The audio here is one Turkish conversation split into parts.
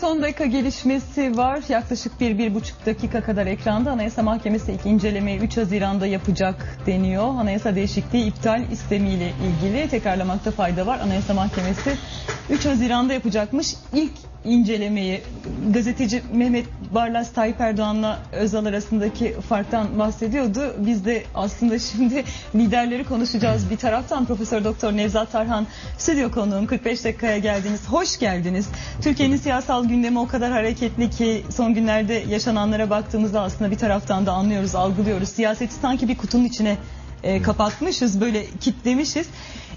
Son dakika gelişmesi var. Yaklaşık bir, bir buçuk dakika kadar ekranda Anayasa Mahkemesi ilk incelemeyi 3 Haziran'da yapacak deniyor. Anayasa değişikliği iptal istemiyle ilgili tekrarlamakta fayda var. Anayasa Mahkemesi 3 Haziran'da yapacakmış. İlk incelemeyi gazeteci Mehmet Barlas Tayyip Erdoğan'la Özal arasındaki farktan bahsediyordu. Biz de aslında şimdi liderleri konuşacağız. Bir taraftan Profesör Doktor Nevzat Tarhan stüdyo konuğum 45 dakikaya geldiniz. Hoş geldiniz. Türkiye'nin siyasal gündemi o kadar hareketli ki son günlerde yaşananlara baktığımızda aslında bir taraftan da anlıyoruz, algılıyoruz. Siyaseti sanki bir kutunun içine e, kapatmışız, böyle kitlemişiz.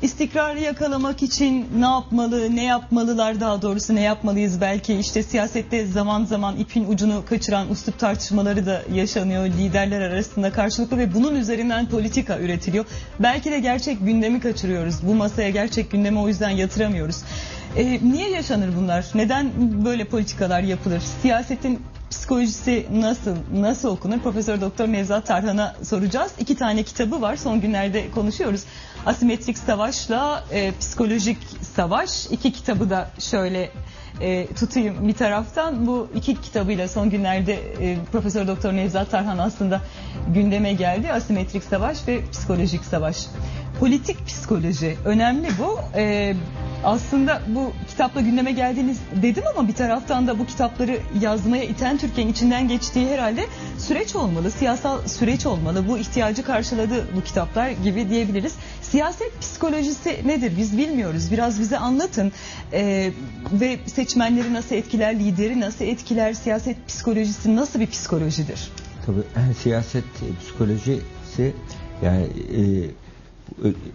İstikrarı yakalamak için ne yapmalı, ne yapmalılar daha doğrusu ne yapmalıyız belki işte siyasette zaman zaman ipin ucunu kaçıran uslup tartışmaları da yaşanıyor liderler arasında karşılıklı ve bunun üzerinden politika üretiliyor. Belki de gerçek gündemi kaçırıyoruz. Bu masaya gerçek gündemi o yüzden yatıramıyoruz. E, niye yaşanır bunlar? Neden böyle politikalar yapılır? Siyasetin psikolojisi nasıl nasıl okunur? Profesör Doktor Nevzat Tarhan'a soracağız. İki tane kitabı var. Son günlerde konuşuyoruz. Asimetrik Savaş'la e, Psikolojik Savaş. İki kitabı da şöyle e, tutayım bir taraftan. Bu iki kitabıyla son günlerde e, Profesör Doktor Nevzat Tarhan aslında gündeme geldi. Asimetrik Savaş ve Psikolojik Savaş. Politik psikoloji önemli bu. E, aslında bu kitapla gündeme geldiğiniz dedim ama bir taraftan da bu kitapları yazmaya iten Türkiye'nin içinden geçtiği herhalde süreç olmalı, siyasal süreç olmalı. Bu ihtiyacı karşıladı bu kitaplar gibi diyebiliriz. Siyaset psikolojisi nedir biz bilmiyoruz. Biraz bize anlatın ee, ve seçmenleri nasıl etkiler, lideri nasıl etkiler, siyaset psikolojisi nasıl bir psikolojidir? Tabii siyaset psikolojisi yani e,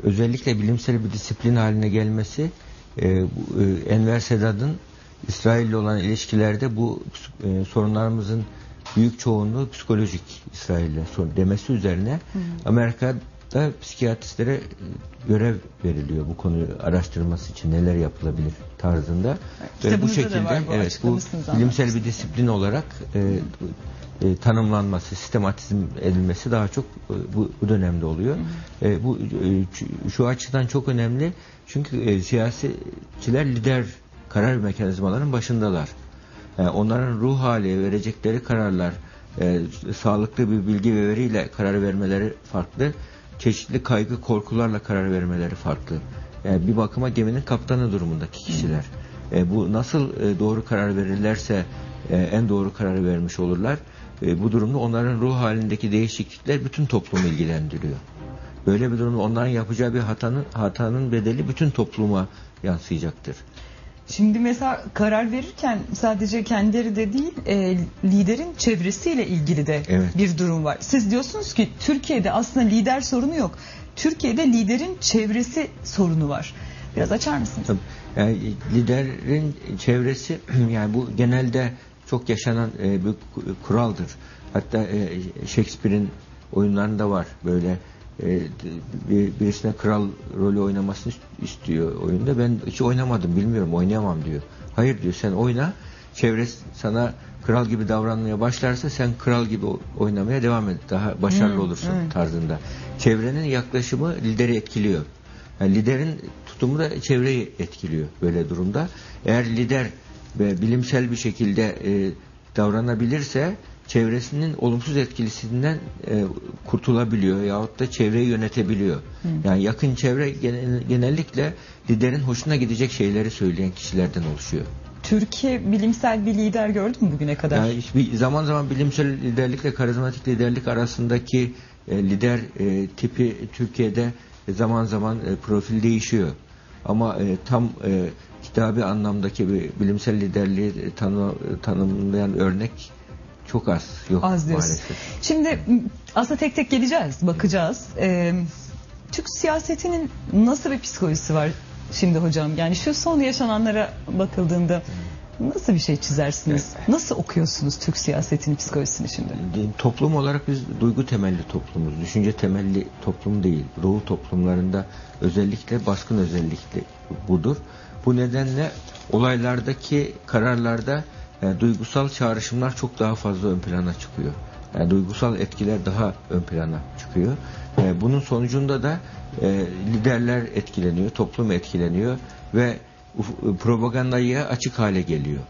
özellikle bilimsel bir disiplin haline gelmesi e, bu, e, Enver Sedat'ın İsrail ile olan ilişkilerde bu e, sorunlarımızın büyük çoğunluğu psikolojik İsrail'le demesi üzerine hı. Amerika'da psikiyatristlere e, görev veriliyor bu konuyu araştırması için neler yapılabilir tarzında. Ve bu şekilde var, bu evet bu bilimsel bir disiplin olarak e, e, tanımlanması, sistematizm edilmesi daha çok e, bu, bu dönemde oluyor. Hı hı. E, bu e, şu açıdan çok önemli. Çünkü e, siyasetçiler lider karar mekanizmalarının başındalar. Yani onların ruh hali verecekleri kararlar e, sağlıklı bir bilgi ve veriyle karar vermeleri farklı. Çeşitli kaygı, korkularla karar vermeleri farklı. Yani bir bakıma geminin kaptanı durumundaki kişiler. E, bu nasıl e, doğru karar verirlerse e, en doğru kararı vermiş olurlar. E, bu durumda onların ruh halindeki değişiklikler bütün toplumu ilgilendiriyor. Böyle bir durumda onların yapacağı bir hatanın hatanın bedeli bütün topluma yansıyacaktır. Şimdi mesela karar verirken sadece kendileri de değil e, liderin çevresiyle ilgili de evet. bir durum var. Siz diyorsunuz ki Türkiye'de aslında lider sorunu yok. Türkiye'de liderin çevresi sorunu var. Biraz açar mısınız? Tabii. Yani liderin çevresi yani bu genelde çok yaşanan e, bir kuraldır. Hatta e, Shakespeare'in oyunlarında var böyle bir, birisine kral rolü oynamasını istiyor oyunda. Ben hiç oynamadım bilmiyorum oynayamam diyor. Hayır diyor sen oyna çevre sana kral gibi davranmaya başlarsa sen kral gibi oynamaya devam et. Daha başarılı hmm, olursun evet. tarzında. Çevrenin yaklaşımı lideri etkiliyor. Yani liderin tutumu da çevreyi etkiliyor böyle durumda. Eğer lider ve bilimsel bir şekilde e, davranabilirse çevresinin olumsuz etkilisinden e, kurtulabiliyor yahut da çevreyi yönetebiliyor. Hı. Yani yakın çevre genellikle liderin hoşuna gidecek şeyleri söyleyen kişilerden oluşuyor. Türkiye bilimsel bir lider gördü mü bugüne kadar? Yani bir zaman zaman bilimsel liderlikle karizmatik liderlik arasındaki e, lider e, tipi Türkiye'de zaman zaman e, profil değişiyor. Ama e, tam e, kitabi anlamdaki bir bilimsel liderliği tanı, tanımlayan örnek çok az. Yok az diyorsun. maalesef. Şimdi aslında tek tek geleceğiz, bakacağız. Ee, Türk siyasetinin nasıl bir psikolojisi var şimdi hocam? Yani şu son yaşananlara bakıldığında nasıl bir şey çizersiniz? Nasıl okuyorsunuz Türk siyasetinin psikolojisini şimdi? Toplum olarak biz duygu temelli toplumuz. Düşünce temelli toplum değil. Doğu toplumlarında özellikle baskın özellikle budur. Bu nedenle olaylardaki kararlarda yani duygusal çağrışımlar çok daha fazla ön plana çıkıyor. Yani duygusal etkiler daha ön plana çıkıyor. E, bunun sonucunda da e, liderler etkileniyor, toplum etkileniyor ve propagandaya açık hale geliyor.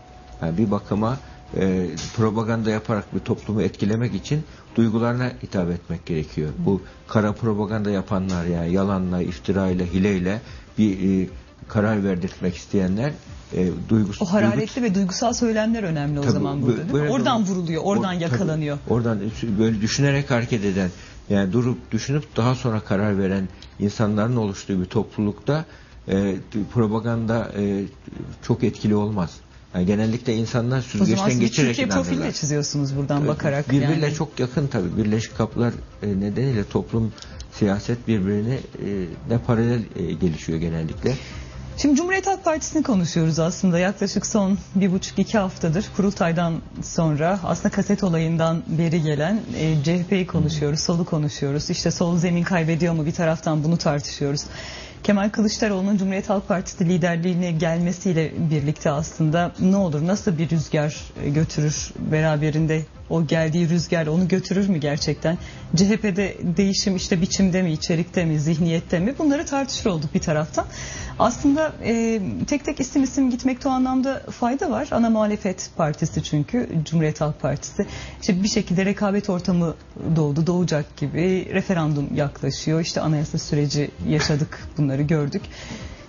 Yani bir bakıma e, propaganda yaparak bir toplumu etkilemek için duygularına hitap etmek gerekiyor. Bu kara propaganda yapanlar yani yalanla, iftirayla, hileyle bir e, karar verdirtmek isteyenler e, duygus, O hararetli ve duygusal söylemler önemli o Tabii, zaman bu- burada değil mi? Oradan zaman- vuruluyor, oradan O- yakalanıyor. tabii, oradan böyle düşünerek hareket eden yani durup düşünüp daha sonra karar veren insanların oluştuğu bir toplulukta e, propaganda e, çok etkili olmaz. Yani genellikle insanlar O zaman süzgeçten geçerek Türkiye profili de inanırlar. çiziyorsunuz buradan bakarak. Birbiriyle yani. çok yakın tabii. Birleşik Kapılar e, nedeniyle toplum siyaset birbirine e, ne paralel e, gelişiyor genellikle. Şimdi Cumhuriyet Halk Partisi'ni konuşuyoruz aslında yaklaşık son bir buçuk iki haftadır kurultaydan sonra aslında kaset olayından beri gelen e, CHP'yi konuşuyoruz, solu konuşuyoruz. İşte sol zemin kaybediyor mu bir taraftan bunu tartışıyoruz. Kemal Kılıçdaroğlu'nun Cumhuriyet Halk Partisi liderliğine gelmesiyle birlikte aslında ne olur nasıl bir rüzgar e, götürür beraberinde o geldiği rüzgar onu götürür mü gerçekten? CHP'de değişim işte biçimde mi, içerikte mi, zihniyette mi? Bunları tartışır olduk bir taraftan. Aslında e, tek tek isim isim gitmekte o anlamda fayda var. Ana muhalefet partisi çünkü Cumhuriyet Halk Partisi. İşte bir şekilde rekabet ortamı doğdu, doğacak gibi. Referandum yaklaşıyor. İşte anayasa süreci yaşadık, bunları gördük.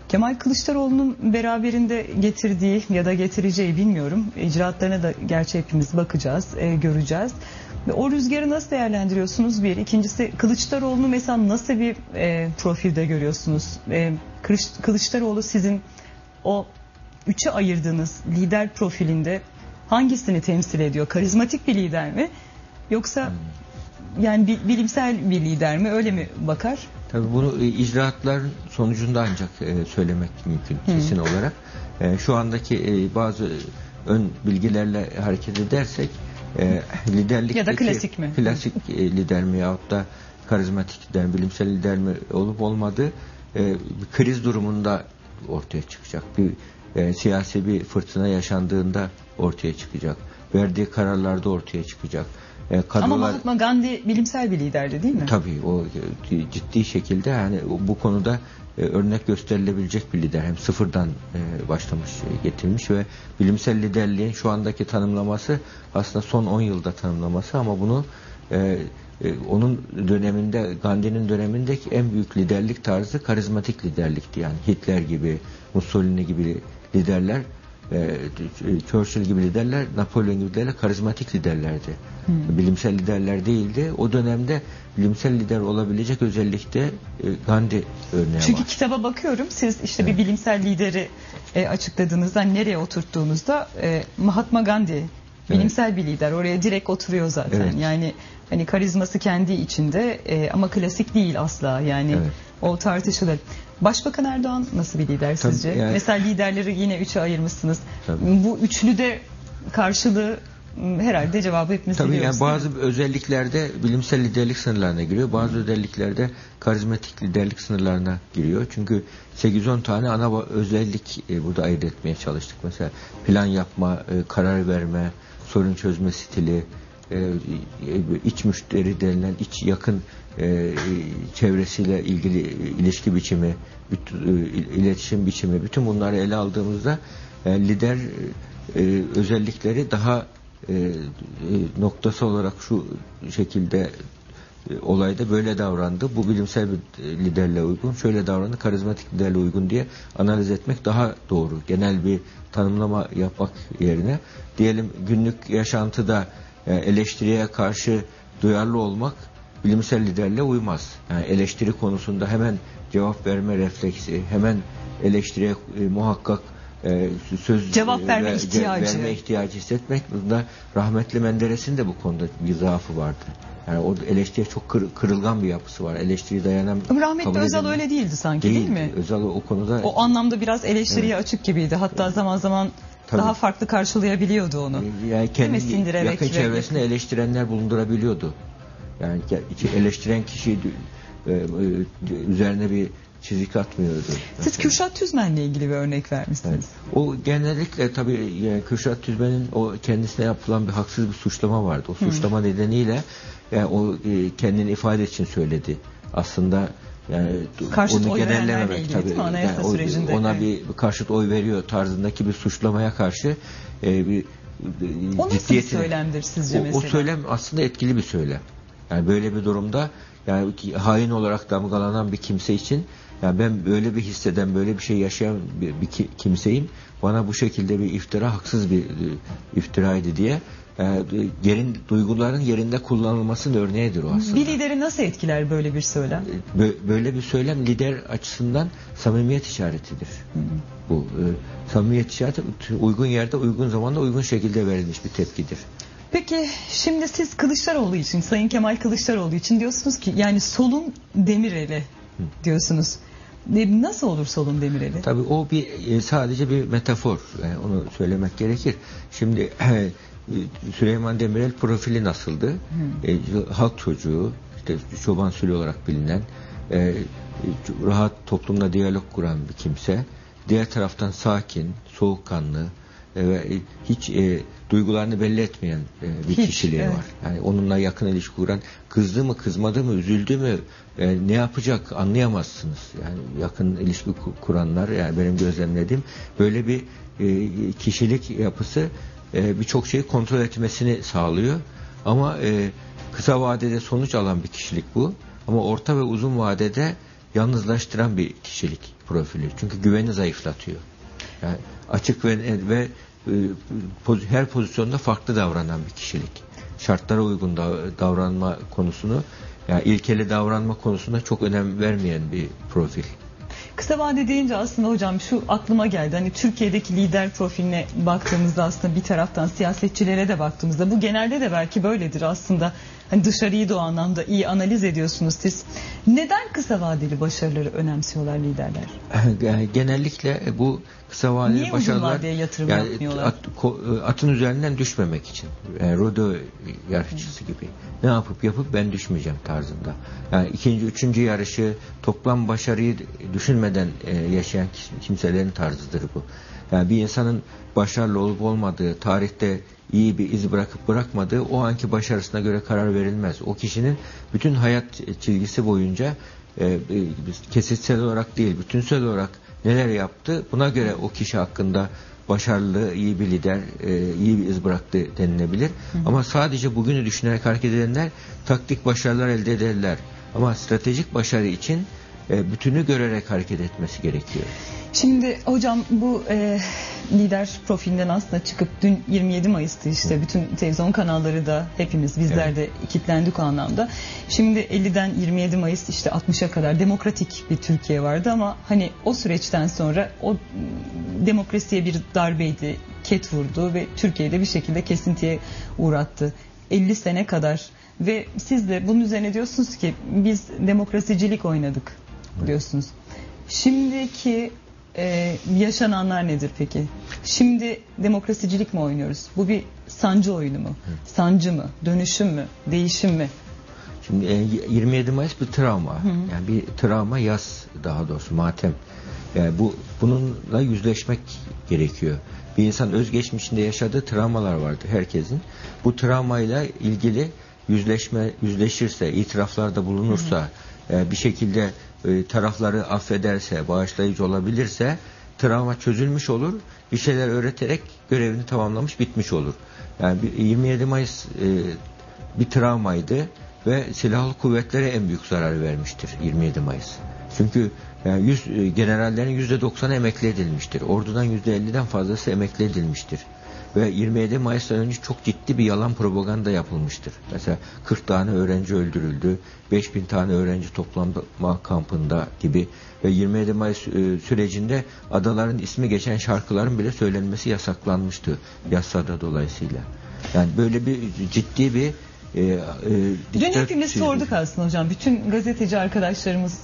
Kemal Kılıçdaroğlu'nun beraberinde getirdiği ya da getireceği bilmiyorum. İcraatlarına da gerçi hepimiz bakacağız, e, göreceğiz. Ve o rüzgarı nasıl değerlendiriyorsunuz bir? İkincisi Kılıçdaroğlu'nu mesela nasıl bir e, profilde görüyorsunuz? E, Kılıç- Kılıçdaroğlu sizin o üçe ayırdığınız lider profilinde hangisini temsil ediyor? Karizmatik bir lider mi? Yoksa yani bi- bilimsel bir lider mi? Öyle mi bakar? Tabii bunu e, icraatların sonucunda ancak e, söylemek mümkün kesin olarak. E, şu andaki bazı ön bilgilerle hareket edersek liderlik Ya da klasik mi? Klasik lider mi yahut da karizmatik lider mi, bilimsel lider mi olup olmadığı bir kriz durumunda ortaya çıkacak. Bir siyasi bir fırtına yaşandığında ortaya çıkacak. Verdiği kararlarda ortaya çıkacak. E, Ama kadrolar- Mahatma Gandhi bilimsel bir liderdi değil mi? Tabii o e, ciddi şekilde yani bu konuda e, örnek gösterilebilecek bir lider. Hem sıfırdan başlamış, getirmiş ve bilimsel liderliğin şu andaki tanımlaması aslında son 10 yılda tanımlaması ama bunu onun döneminde Gandhi'nin dönemindeki en büyük liderlik tarzı karizmatik liderlikti. Yani Hitler gibi, Mussolini gibi liderler Churchill gibi liderler, Napolyon gibi liderler karizmatik liderlerdi. Bilimsel liderler değildi. O dönemde bilimsel lider olabilecek özellikle e, Gandhi örneği Çünkü var. kitaba bakıyorum siz işte bir bilimsel lideri e, açıkladığınızda nereye oturttuğunuzda e, Mahatma Gandhi bilimsel bir lider oraya direkt oturuyor zaten. Evet. Yani hani karizması kendi içinde e, ama klasik değil asla yani Evet. o tartışılır. Başbakan Erdoğan nasıl bir lider Tabii, sizce? yani- Mesela liderleri yine üçe ayırmışsınız. Tabii. Bu üçlüde karşılığı m, herhalde cevabı hepimiz Tabii biliyoruz. yani bazı özelliklerde bilimsel liderlik sınırlarına giriyor. Bazı özelliklerde karizmatik liderlik sınırlarına giriyor. Çünkü 8-10 tane ana özellik e, burada ayırt etmeye çalıştık. Mesela plan yapma, e, karar verme, sorun çözme stili, e, e, iç müşteri denilen iç yakın e, çevresiyle ilgili ilişki biçimi, iletişim biçimi, bütün bunları ele aldığımızda lider özellikleri daha noktası olarak şu şekilde olayda böyle davrandı. Bu bilimsel bir e, liderle uygun. Şöyle davrandı. Karizmatik liderle uygun diye analiz etmek daha doğru. Genel bir tanımlama yapmak yerine diyelim günlük yaşantıda e, eleştiriye karşı duyarlı olmak bilimsel liderle uymaz. Yani eleştiri konusunda hemen cevap verme refleksi, hemen eleştiriye e, muhakkak e, söz Cevap e, verme ve- ihtiyacı. verme ihtiyacı hissetmek bunda rahmetli Menderes'in de bu konuda bir zaafı vardı. Yani o eleştiriye çok kır- kırılgan bir yapısı var. Eleştiri dayanan Rahmetli Özal öyle değildi sanki değil, Değil, mi? Özal o konuda O anlamda biraz eleştiriye açık gibiydi. Hatta zaman zaman Tabii. daha farklı karşılayabiliyordu onu. yani kendi yakın ve- çevresinde eleştirenler bulundurabiliyordu. Yani eleştiren kişi e, e, üzerine bir çizik atmıyordu. Siz mesela. Kürşat Tüzmen'le ilgili bir örnek vermişsiniz. Evet. O genellikle tabii yani Kürşat Tüzmen'in o kendisine yapılan bir haksız bir suçlama vardı. O suçlama nedeniyle yani o e, kendini ifade için söyledi. Aslında yani Karşıt onu genellememek ilgili tabii. o- sürecinde, Ona bir karşıt oy veriyor tarzındaki bir suçlamaya karşı e, bir O nasıl bir söylemdir sizce o, mesela? o söylem aslında etkili bir söylem. Yani böyle bir durumda yani hain olarak damgalanan bir kimse için yani ben böyle bir hisseden, böyle bir şey yaşayan bir, bir ki- kimseyim. Bana bu şekilde bir iftira haksız bir e, iftiraydı diye e, yerin duyguların yerinde kullanılmasının örneğidir o aslında. Bir lideri nasıl etkiler böyle bir söylem? Bö- Böyle bir söylem lider açısından samimiyet işaretidir. Bu e, samimiyet işareti uygun yerde, uygun zamanda, uygun şekilde verilmiş bir tepkidir. Peki şimdi siz Kılıçdaroğlu için, Sayın Kemal Kılıçdaroğlu için diyorsunuz ki yani solun Demirel'i diyorsunuz. Nasıl olur solun Demirel'i? Tabii o bir e, sadece bir metafor. Yani onu söylemek gerekir. Şimdi e, Süleyman Demirel profili nasıldı? E, halk çocuğu, işte çoban sülü olarak bilinen, e, rahat toplumla diyalog kuran bir kimse. Diğer taraftan sakin, soğukkanlı e, ve hiç e, duygularını belli etmeyen e, bir Hiç, kişiliği evet. var. Yani onunla yakın ilişki kuran kızdı mı kızmadı mı üzüldü mü e, ne yapacak anlayamazsınız. Yani yakın ilişki ku- kuranlar yani benim gözlemlediğim böyle bir e, kişilik yapısı e, birçok şeyi kontrol etmesini sağlıyor. Ama e, kısa vadede sonuç alan bir kişilik bu. Ama orta ve uzun vadede yalnızlaştıran bir kişilik profili. Çünkü güveni zayıflatıyor. Yani açık ve ve her pozisyonda farklı davranan bir kişilik. Şartlara uygun da- davranma konusunu yani ilkeli davranma konusunda çok önem vermeyen bir profil. Kısa vade deyince aslında hocam şu aklıma geldi. Hani Türkiye'deki lider profiline baktığımızda aslında bir taraftan siyasetçilere de baktığımızda bu genelde de belki böyledir aslında. Hani dışarıyı da o anlamda iyi analiz ediyorsunuz siz. Neden kısa vadeli başarıları önemsiyorlar liderler? Genellikle bu kısa vadeli Niye uzun başarılar vadeye yatırım yani yapmıyorlar? at- ko- atın üzerinden düşmemek için. Yani rodeo yarışçısı gibi. Ne yapıp yapıp ben düşmeyeceğim tarzında. Yani ikinci, üçüncü yarışı toplam başarıyı düşünmeden e, yaşayan kimselerin tarzıdır bu. Yani bir insanın başarılı olup olmadığı, tarihte iyi bir iz bırakıp bırakmadığı o anki başarısına göre karar verilmez. O kişinin bütün hayat çizgisi boyunca e, e, kesitsel olarak değil, bütünsel olarak neler yaptı buna göre o kişi hakkında başarılı, iyi bir lider, e, iyi bir iz bıraktı denilebilir. Ama sadece bugünü düşünerek hareket edenler taktik başarılar elde ederler. Ama stratejik başarı için bütünü görerek hareket etmesi gerekiyor. Şimdi hocam bu e, lider profilinden aslında çıkıp dün 27 Mayıs'tı işte bütün televizyon kanalları da hepimiz bizler de kilitlendik o anlamda. Şimdi 50'den 27 Mayıs işte 60'a kadar demokratik bir Türkiye vardı ama hani o süreçten sonra o m, demokrasiye bir darbeydi, ket vurdu ve Türkiye'de bir şekilde kesintiye uğrattı. 50 sene kadar ve siz de bunun üzerine diyorsunuz ki biz demokrasicilik oynadık diyorsunuz. Şimdiki e, yaşananlar nedir peki? Şimdi demokrasicilik mi oynuyoruz? Bu bir sancı oyunu mu? Sancı mı? Dönüşüm mü? Değişim mi? Şimdi e, 27 Mayıs bir travma. Yani bir travma yaz daha doğrusu matem. Yani bu bununla yüzleşmek gerekiyor. Bir insan özgeçmişinde yaşadığı travmalar vardı herkesin. Bu travmayla ilgili yüzleşme yüzleşirse, itiraflarda bulunursa, e, bir şekilde e, tarafları affederse, bağışlayıcı olabilirse travma çözülmüş olur. Bir şeyler öğreterek görevini tamamlamış, bitmiş olur. Yani bir 27 Mayıs e, bir travmaydı ve silahlı kuvvetlere en büyük zarar vermiştir 27 Mayıs. Çünkü yani 100 e, generallerin %90'ı emekli edilmiştir. Ordudan %50'den fazlası emekli edilmiştir. Ve 27 Mayıs'tan önce çok ciddi bir yalan propaganda yapılmıştır. Mesela 40 tane öğrenci öldürüldü, 5000 tane öğrenci toplanma kampında gibi ve 27 Mayıs e, sürecinde adaların ismi geçen şarkıların bile söylenmesi yasaklanmıştı yasada dolayısıyla. Yani böyle bir ciddi bir e, e, Dün hepimiz sorduk aslında hocam. Bütün gazeteci arkadaşlarımız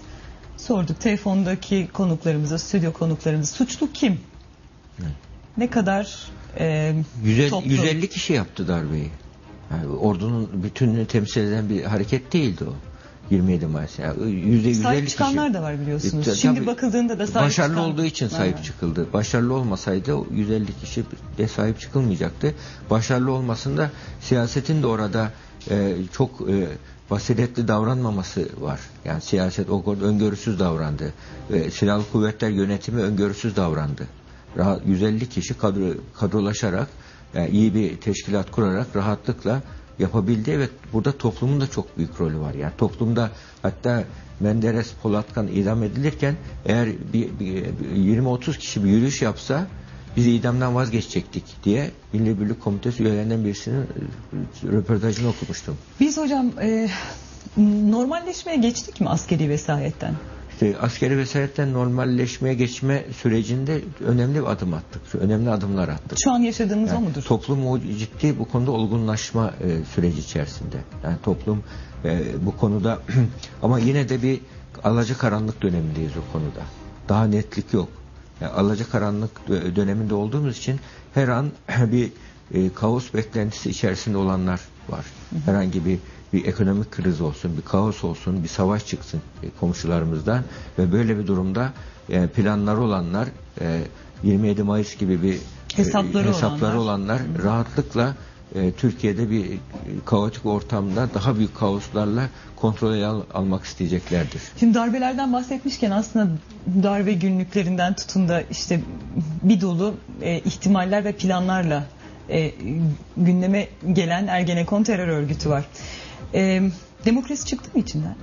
sorduk. Telefondaki konuklarımıza, stüdyo konuklarımıza. Suçlu kim? Ne kadar e, 150, toplum? 150 kişi yaptı darbeyi. Yani ordunun bütününü temsil eden bir hareket değildi o. 27 Mayıs. Yani yüzde Sahip %150 çıkanlar kişi. da var biliyorsunuz. E, tabii, Şimdi bakıldığında da sahip başarılı çıkan- olduğu için var. sahip çıkıldı. Başarılı olmasaydı o 150 kişi de sahip çıkılmayacaktı. Başarılı olmasında siyasetin de orada e, çok e, basiretli davranmaması var. Yani siyaset o konuda öngörüsüz davrandı. E, silahlı kuvvetler yönetimi öngörüsüz davrandı. Rahat, 150 kişi kadro, kadrolaşarak yani iyi bir teşkilat kurarak rahatlıkla yapabildi ve burada toplumun da çok büyük rolü var. Yani toplumda hatta Menderes Polatkan idam edilirken eğer bir, bir- bir 20-30 kişi bir yürüyüş yapsa biz idamdan vazgeçecektik diye Milli Birlik Komitesi üyelerinden birisinin e, röportajını okumuştum. Biz hocam e, normalleşmeye geçtik mi askeri vesayetten? İşte askeri vesayetten normalleşmeye geçme sürecinde önemli bir adım attık. Önemli adımlar attık. Şu an yaşadığımız o Yani mudur? Toplum o ciddi bu konuda olgunlaşma e, süreci içerisinde. Yani toplum e, bu konuda ama yine de bir alacakaranlık dönemindeyiz o konuda. Daha netlik yok. Yani alacakaranlık dö- döneminde olduğumuz için her an bir e, kaos beklentisi içerisinde olanlar var. Herhangi bir bir ekonomik kriz olsun, bir kaos olsun, bir savaş çıksın e, komşularımızdan ve böyle bir durumda e, planları olanlar e, 27 Mayıs gibi bir Hesapları e, hesapları olanlar. olanlar rahatlıkla e, Türkiye'de bir e, kaotik ortamda daha büyük kaoslarla kontrol al- almak isteyeceklerdir. Şimdi darbelerden bahsetmişken aslında darbe günlüklerinden tutun da işte bir dolu e, ihtimaller ve planlarla e, gündeme gelen Ergenekon terör örgütü var. E, demokrasi çıktı mı içinden?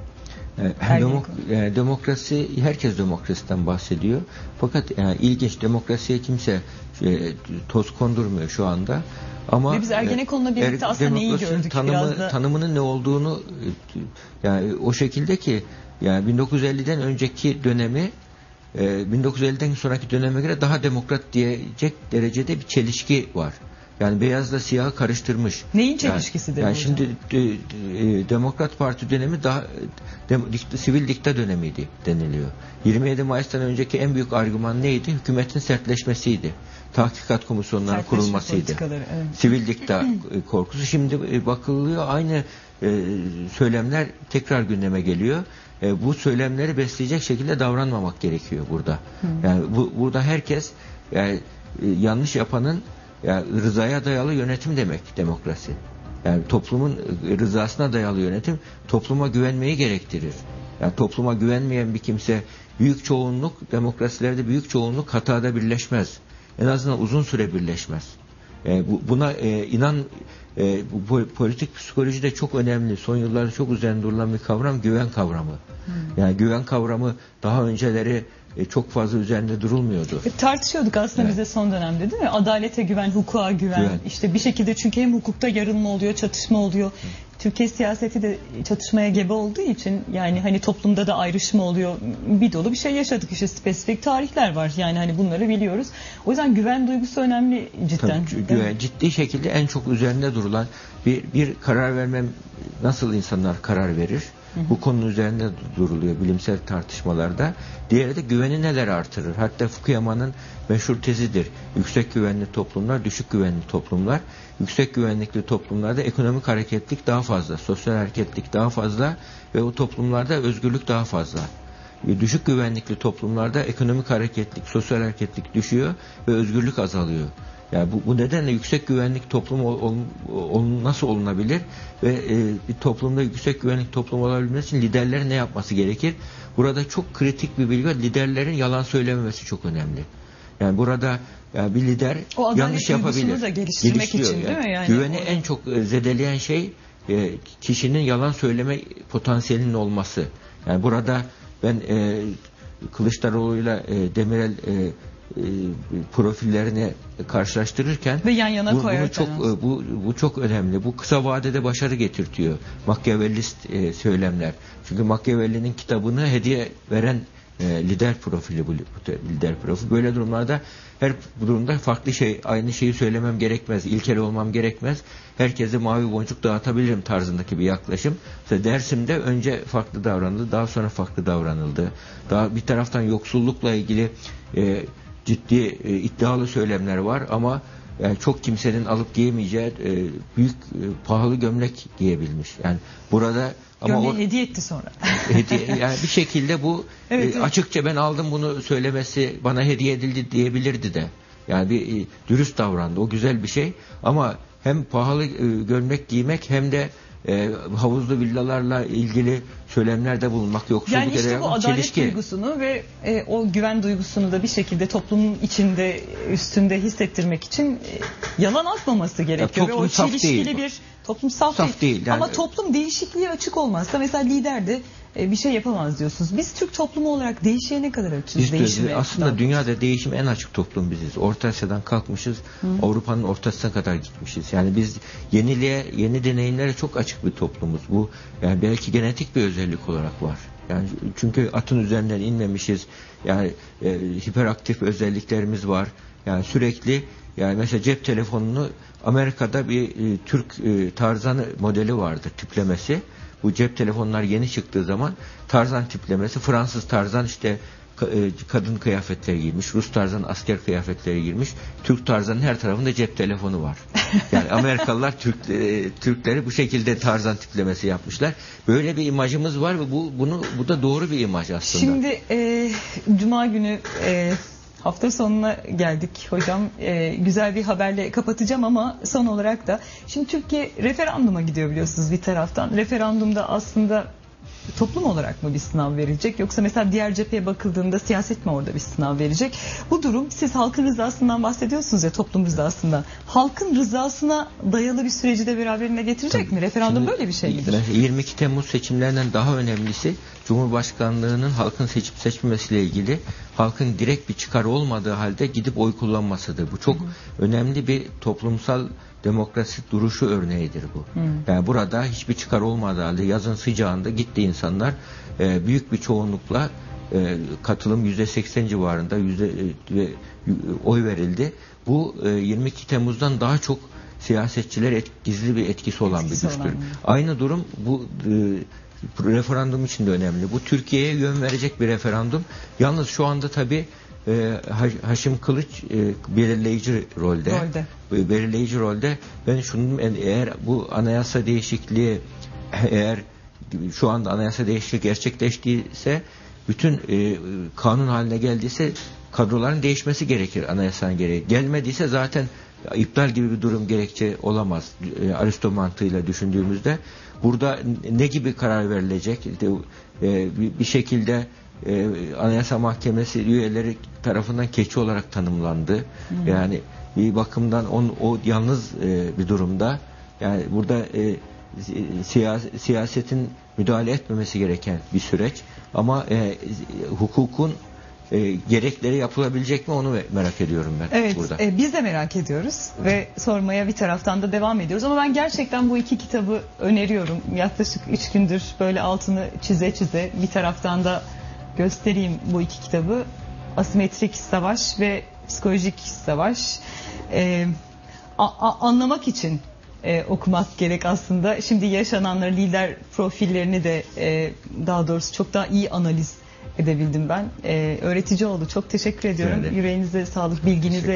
E, Ergenekon. demok- e, demokrasi herkes demokrasiden bahsediyor. Fakat e, ilginç demokrasiye kimse e, toz kondurmuyor şu anda. Ama Ve biz Ergenekon'la e, birlikte aslında neyi gördük tanımı, biraz da? tanımının ne olduğunu e, yani o şekilde ki yani 1950'den önceki dönemi e, 1950'den sonraki döneme göre daha demokrat diyecek derecede bir çelişki var. Yani beyazla siyahı karıştırmış. Neyin Yani- çelişkisidir Yani, hocam? şimdi de- de- Demokrat Parti dönemi daha dem- dik- sivil dikta dönemiydi deniliyor. 27 Mayıs'tan önceki en büyük argüman neydi? Hükümetin sertleşmesiydi. Tahkikat komisyonlarının Sertleşme kurulmasıydı. evet. Sivil dikta e, korkusu. Şimdi e, bakılıyor aynı e, söylemler tekrar gündeme geliyor. Bu söylemleri besleyecek şekilde davranmamak gerekiyor burada. Yani bu, burada herkes yani yanlış yapanın yani rızaya dayalı yönetim demek demokrasi. Yani toplumun rızasına dayalı yönetim topluma güvenmeyi gerektirir. Yani topluma güvenmeyen bir kimse büyük çoğunluk demokrasilerde büyük çoğunluk hatada birleşmez. En azından uzun süre birleşmez. E, bu, buna e, inan e, bu po- politik psikoloji de çok önemli. Son yıllarda çok üzerinde durulan bir kavram güven kavramı. Yani güven kavramı daha önceleri e, çok fazla üzerinde durulmuyordu. E, Tartışıyorduk aslında Evet. bize son dönemde değil mi? Adalete güven, hukuka güven. Güven. İşte bir şekilde çünkü hem hukukta yarılma oluyor, çatışma oluyor. Türkiye siyaseti de çatışmaya gebe olduğu için yani hani toplumda da ayrışma oluyor. Bir dolu bir şey yaşadık işte spesifik tarihler var. Yani hani bunları biliyoruz. O yüzden güven duygusu önemli cidden. Tabii, güven, ciddi şekilde en çok üzerinde durulan bir, bir karar vermem nasıl insanlar karar verir? Bu konunun üzerinde duruluyor bilimsel tartışmalarda. Diğeri de güveni neler artırır? Hatta Fukuyama'nın meşhur tezidir. Yüksek güvenli toplumlar, düşük güvenli toplumlar. Yüksek güvenlikli toplumlarda ekonomik hareketlik daha fazla, sosyal hareketlik daha fazla ve o toplumlarda özgürlük daha fazla. Düşük güvenlikli toplumlarda ekonomik hareketlik, sosyal hareketlik düşüyor ve özgürlük azalıyor. Yani bu, bu nedenle yüksek güvenlik toplum ol, ol- nasıl olunabilir ve e, bir toplumda yüksek güvenlik toplum olabilmesi için liderlerin ne yapması gerekir? Burada çok kritik bir bilgi var. Liderlerin yalan söylememesi çok önemli. Yani burada yani bir lider O yanlış yapabilir. da geliştirmek Geliştiriyor için değil mi yani? Güveni Orada. en çok e, zedeleyen şey e, kişinin yalan söyleme potansiyelinin olması. Yani burada ben e, Kılıçdaroğlu'yla e, Demirel e, e, profillerini karşılaştırırken Ve yan yana bu, bunu çok e, bu bu çok önemli. Bu kısa vadede başarı getirtiyor. Machiavellist e, söylemler. Çünkü Machiavelli'nin kitabını hediye veren e, lider profili bu, lider profili. Böyle durumlarda her durumda farklı şey aynı şeyi söylemem gerekmez. İlkel olmam gerekmez. Herkese mavi boncuk dağıtabilirim tarzındaki bir yaklaşım. Mesela Dersim'de önce farklı davranıldı, daha sonra farklı davranıldı. Daha bir taraftan yoksullukla ilgili e, ciddi e, iddialı söylemler var ama yani çok kimsenin alıp giyemeyeceği e, büyük e, pahalı gömlek giyebilmiş. Yani burada Ama Gömleği o hediye etti sonra. hediye yani bir şekilde bu Evet, e, evet. açıkça ben aldım bunu söylemesi bana hediye edildi diyebilirdi de. Yani bir e, dürüst davrandı. O güzel bir şey ama hem pahalı e, gömlek giymek hem de e, havuzlu villalarla ilgili söylemlerde bulunmak yoksulluk Yani işte bu adalet çelişki. duygusunu ve e, o güven duygusunu da bir şekilde toplumun içinde üstünde hissettirmek için e, yalan atmaması gerekiyor. ve toplum o çelişkili değil bir toplum saf, Saf değil, yani- Ama toplum değişikliğe açık olmazsa mesela lider de e, bir şey yapamaz diyorsunuz. Biz Türk toplumu olarak değişiğe ne kadar açığız? Biz de- değişime? aslında dünyada değişim en açık toplum biziz. Orta Asya'dan kalkmışız, Avrupa'nın ortasına kadar gitmişiz. Yani biz yeniliğe, yeni deneyimlere çok açık bir toplumuz. Bu yani belki genetik bir özellik olarak var. Yani çünkü atın üzerinden inmemişiz. Yani e, hiperaktif özelliklerimiz var. Yani sürekli yani mesela cep telefonunu Amerika'da bir e, Türk e, tarzanı modeli vardır tiplemesi. Bu cep telefonlar yeni çıktığı zaman tarzan tiplemesi Fransız tarzan işte e, kadın kıyafetleri giymiş, Rus tarzan asker kıyafetleri giymiş, Türk tarzanın her tarafında cep telefonu var. Yani Amerikalılar Türk e, Türkleri bu şekilde tarzan tiplemesi yapmışlar. Böyle bir imajımız var ve bu bunu bu da doğru bir imaj aslında. Şimdi e, Cuma günü e, hafta sonuna geldik hocam. E, güzel bir haberle kapatacağım ama son olarak da şimdi Türkiye referanduma gidiyor biliyorsunuz bir taraftan. Referandumda aslında toplum olarak mı bir sınav verecek yoksa mesela diğer cepheye bakıldığında siyaset mi orada bir sınav verecek? Bu durum siz halkın rızasından bahsediyorsunuz ya toplum rızasından. Halkın rızasına dayalı bir süreci de beraberinde getirecek mi? Referandum böyle bir şey midir? mesela 22 Temmuz seçimlerinden daha önemlisi Cumhurbaşkanlığının halkın seçip seçmemesiyle ilgili halkın direkt bir çıkar olmadığı halde gidip oy kullanmasıdır. Bu çok önemli bir toplumsal demokrasi duruşu örneğidir bu. Yani burada hiçbir çıkar olmadığı halde yazın sıcağında gitti insanlar e, büyük bir çoğunlukla e, katılım yüzde seksen civarında yüzde e, e, oy verildi. Bu e, 22 Temmuz'dan daha çok siyasetçiler et, gizli bir etkisi olan Etkisi bir güçtür. olan. Aynı durum bu e, referandum için de önemli. Bu Türkiye'ye yön verecek bir referandum. Yalnız şu anda tabii e, Ha- Haşim Kılıç e, belirleyici rolde. Rolde. Belirleyici rolde. Ben şunu eğer bu anayasa değişikliği eğer şu anda anayasa değişikliği gerçekleştiyse bütün e, kanun haline geldiyse kadroların değişmesi gerekir anayasanın gereği. Gelmediyse zaten iptal gibi bir durum gerekçe olamaz. E, Aristo mantığıyla düşündüğümüzde burada ne gibi karar verilecek? E, bir, bir şekilde e, Anayasa Mahkemesi üyeleri tarafından keçi olarak tanımlandı. Yani bir bakımdan on, o yalnız e, bir durumda. Yani burada e, siya- siyasetin müdahale etmemesi gereken bir süreç. Ama e, hukukun e, gerekleri yapılabilecek mi onu merak ediyorum ben Evet, burada. e, biz de merak ediyoruz ve sormaya bir taraftan da devam ediyoruz. Ama ben gerçekten bu iki kitabı öneriyorum. Yaklaşık üç gündür böyle altını çize çize bir taraftan da göstereyim bu iki kitabı. Asimetrik Savaş ve Psikolojik Savaş. E, a- a- anlamak için e, okumak gerek aslında. Şimdi yaşananları, lider profillerini de e, daha doğrusu çok daha iyi analiz edebildim ben. E, öğretici oldu. Çok teşekkür ediyorum. Yüreğinize sağlık, bilginize.